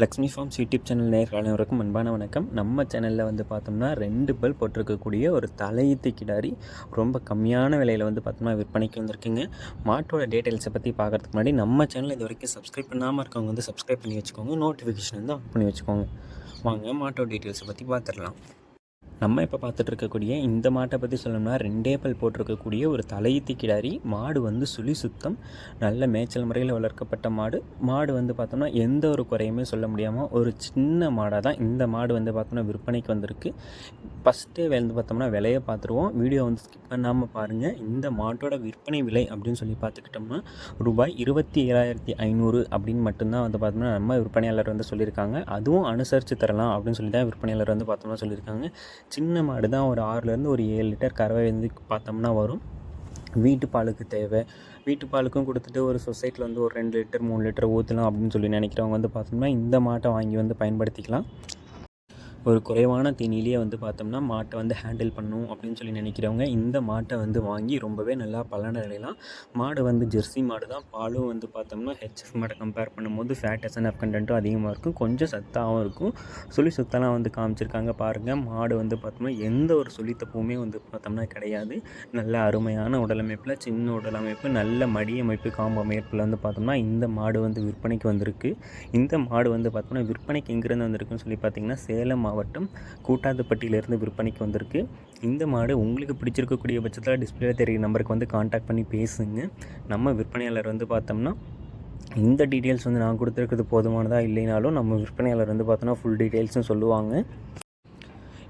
Lakshmi forms YouTube channel நேயர்கள் அனைவருக்கும் அன்பான வணக்கம். நம்ம சேனலில் வந்து பார்த்தோம்னா ரெண்டு பல் போட்டிருக்கக்கூடிய ஒரு தலையீத்து கிடாரி ரொம்ப கம்மியான விலையில் வந்து பார்த்தோம்னா விற்பனைக்கு வந்திருக்குங்க. மாட்டோட டீட்டெயில்ஸை பற்றி பார்க்குறதுக்கு முன்னாடி நம்ம சேனல் இது வரைக்கும் சப்ஸ்கிரைப் பண்ணாமல் இருக்கவங்க வந்து சப்ஸ்கிரைப் பண்ணி வச்சுக்கோங்க. நோட்டிஃபிகேஷன் வந்து ஆன் பண்ணி வச்சுக்கோங்க. வாங்க மாட்டோட டீட்டெயில்ஸை பற்றி பார்த்துடலாம். நம்ம இப்போ பார்த்துட்டு இருக்கக்கூடிய இந்த மாட்டை பற்றி சொல்லணும்னா ரெண்டே பல் போட்டிருக்கக்கூடிய ஒரு தலையீத்தி கிடாரி. மாடு வந்து சுழி சுத்தம். நல்ல மேய்ச்சல் முறையில் வளர்க்கப்பட்ட மாடு. மாடு வந்து பார்த்தோம்னா எந்த ஒரு குறையுமே சொல்ல முடியாமல் ஒரு சின்ன மாடாக தான் இந்த மாடு வந்து பார்த்தோம்னா விற்பனைக்கு வந்திருக்கு. ஃபஸ்ட்டே வந்து பார்த்தோம்னா விலையை பார்த்துருவோம். வீடியோ வந்து ஸ்கிப் பண்ணாமல் பாருங்கள் இந்த மாட்டோட விற்பனை விலை அப்படின்னு சொல்லி பார்த்துக்கிட்டோம்னா ரூபாய் இருபத்தி ஏழாயிரத்தி ஐநூறு அப்படின்னு மட்டும்தான் வந்து பார்த்தோம்னா நம்ம விற்பனையாளர் வந்து சொல்லியிருக்காங்க. அதுவும் அனுசரித்து தரலாம் அப்படின்னு சொல்லி தான் விற்பனையாளர் வந்து பார்த்தோம்னா சொல்லியிருக்காங்க. சின்ன மாடு தான். ஒரு ஆறுலேருந்து ஒரு ஏழு லிட்டர் கறவை வந்து பார்த்தோம்னா வரும். வீட்டு பாலுக்கு தேவை. வீட்டு பாலுக்கும் கொடுத்துட்டு ஒரு சொசைட்டியில் வந்து ஒரு ரெண்டு லிட்டர் மூணு லிட்டர் ஊற்றலாம் அப்படின்னு சொல்லி நினைக்கிறவங்க வந்து பார்த்தோம்னா இந்த மாட்டை வாங்கி வந்து பயன்படுத்திக்கலாம். ஒரு குறைவான தீனிலேயே வந்து பார்த்தோம்னா மாட்டை வந்து ஹேண்டில் பண்ணும் அப்படின்னு சொல்லி நினைக்கிறவங்க இந்த மாட்டை வந்து வாங்கி ரொம்பவே நல்லா பலன் அடையலாம். மாடு வந்து ஜெர்சி மாடு தான். பாலும் வந்து பார்த்தோம்னா ஹெச்எஃப் மாட்டை கம்பேர் பண்ணும்போது ஃபேட் எஸ்என்எஃப் கண்டென்ட்டும் அதிகமாக இருக்கும். கொஞ்சம் சத்தாகவும் இருக்கும். சுழி சுத்தலாம் வந்து காமிச்சிருக்காங்க பாருங்கள் மாடு வந்து பார்த்தோம்னா எந்த ஒரு சுழி தப்புமே வந்து பார்த்தோம்னா கிடையாது. நல்ல அருமையான உடலமைப்பில் சின்ன உடலமைப்பு நல்ல மடி அமைப்பு காம்பு அமைப்பில் வந்து பார்த்தோம்னா இந்த மாடு வந்து விற்பனைக்கு வந்திருக்கு. இந்த மாடு வந்து பார்த்தோம்னா விற்பனைக்கு எங்கேருந்து வந்திருக்குன்னு சொல்லி பார்த்தீங்கன்னா சேலம் மாவட்டம் கூட்டாதுப்பட்டியிலேருந்து விற்பனைக்கு வந்திருக்கு. இந்த மாடு உங்களுக்கு பிடிச்சிருக்கக்கூடிய பட்சத்தில் டிஸ்பிளே தெரியும் நம்பருக்கு வந்து காண்டாக்ட் பண்ணி பேசுங்க. நம்ம விற்பனையாளர் வந்து பார்த்தோம்னா இந்த டீட்டெயில்ஸ் வந்து நான் கொடுத்துருக்கிறது போதுமானதாக இல்லைனாலும் நம்ம விற்பனையாளர் வந்து பார்த்தோன்னா ஃபுல் டீட்டெயில்ஸும் சொல்லுவாங்க.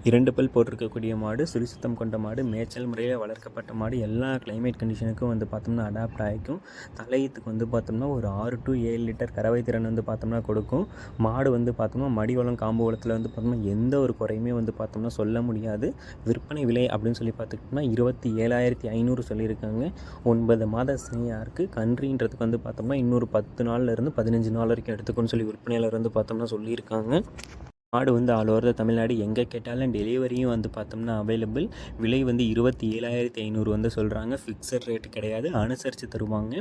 இரண்டு பல் போட்டிருக்கக்கூடிய மாடு சுரிசுத்தம் கொண்ட மாடு மேய்ச்சல் முறையில் வளர்க்கப்பட்ட மாடு. எல்லா கிளைமேட் கண்டிஷனுக்கும் வந்து பார்த்தோம்னா அடாப்ட் ஆகிக்கும். தலையத்துக்கு வந்து பார்த்தோம்னா ஒரு ஆறு டு ஏழு லிட்டர் கறவை திறன் வந்து பார்த்தோம்னா கொடுக்கும். மாடு வந்து பார்த்தோம்னா மடி வளம் காம்பு வளத்தில் வந்து பார்த்தோம்னா எந்த ஒரு குறையுமே வந்து பார்த்தோம்னா சொல்ல முடியாது. விற்பனை விலை அப்படின்னு சொல்லி பார்த்துக்கிட்டோம்னா இருபத்தி ஏழாயிரத்தி ஐநூறு சொல்லியிருக்காங்க. ஒன்பது மாத சினையாக இருக்குது கன்றின்றதுக்கு வந்து பார்த்தோம்னா இன்னொரு பத்து நாள்லேருந்து பதினஞ்சு நாள் வரைக்கும் எடுத்துக்கணும்னு சொல்லி விற்பனையாளர் வந்து பார்த்தோம்னா சொல்லியிருக்காங்க. மாடு வந்து ஆல் ஓவர் த தமிழ்நாடு எங்கே கேட்டாலும் டெலிவரியும் வந்து பார்த்தோம்னா அவைலபிள் விலை வந்து இருபத்தி ஏழாயிரத்தி ஐநூறு வந்து சொல்கிறாங்க ஃபிக்ஸட் ரேட்டு கிடையாது. அனுசரித்து தருவாங்க.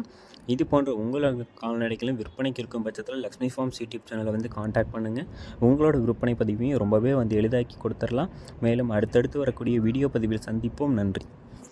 இது போன்ற உங்களோட கால்நடைகளும் விற்பனைக்கு இருக்கும் பட்சத்தில் லக்ஷ்மி ஃபார்ம்ஸ் யூடியூப் சேனலை வந்து காண்டாக்ட் பண்ணுங்கள் உங்களோட விற்பனை பதிவையும் ரொம்பவே வந்து எளிதாக்கி கொடுத்துடலாம். மேலும் அடுத்தடுத்து வரக்கூடிய வீடியோ பதிவில் சந்திப்போம். நன்றி.